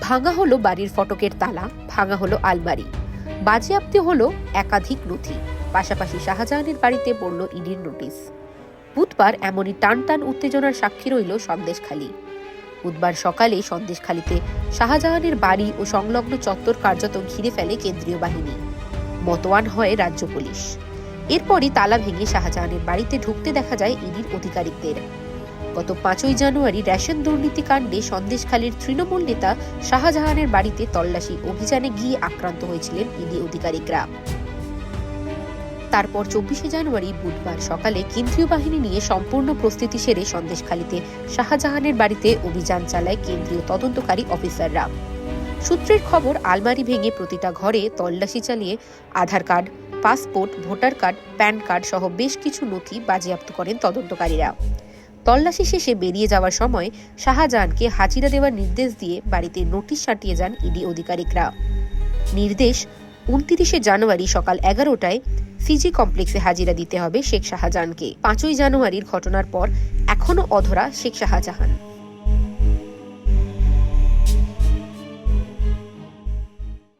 ভাঙা হলো বাড়ির ফটকের তালা, ভাঙা হলো আলমারি। বাজেয়াপ্তি হলো একাধিক নথি। পাশাপাশি শাহজাহানের বাড়িতে পড়ল ইডির নোটিশ। বুধবার এমনই টান টান উত্তেজনার সাক্ষী রইল সন্দেশখালী। বুধবার সকালে সন্দেশখালীতে শাহজাহানের বাড়ি ও সংলগ্ন চত্বর কার্যত ঘিরে ফেলে কেন্দ্রীয় বাহিনী। মতোয়ান হয় রাজ্য পুলিশ। এরপরই তালা ভেঙে শাহজাহানের বাড়িতে ঢুকতে দেখা যায় ইডির আধিকারিকদের গত পাঁচই জানুয়ারি রেশন দুর্নীতি কাণ্ডে সন্দেশখালীর তৃণমূল নেতা শাহজাহানের বাড়িতে তল্লাশি অভিযানে গিয়ে আক্রান্ত হয়েছিলেন ইডি আধিকারিকরা তারপর চব্বিশে জানুয়ারি বুধবার সকালে কেন্দ্রীয় বাহিনী নিয়ে সম্পূর্ণ প্রস্তুতি সেরে সন্দেশখালীতে শাহজাহানের বাড়িতে অভিযান চালায় কেন্দ্রীয় তদন্তকারী অফিসাররা। সূত্রের খবর, আলমারি ভেঙে প্রতিটা ঘরে তল্লাশি চালিয়ে Aadhaar card, passport, voter card, PAN card সহ বেশ কিছু নথি বাজেয়াপ্ত করেন তদন্তকারীরা। তল্লাশি শেষে বেরিয়ে যাওয়ার সময় শাহজাহানকে হাজিরা দেওয়ার নির্দেশ দিয়ে বাড়িতে নোটিশ সাটিয়ে যান ইডি আধিকারিকরা। নির্দেশ, উনত্রিশে জানুয়ারি সকাল এগারোটায় সিজি কমপ্লেক্সে হাজিরা দিতে হবে শেখ শাহজাহানকে। পাঁচই জানুয়ারির ঘটনার পর এখনও অধরা শেখ শাহজাহান।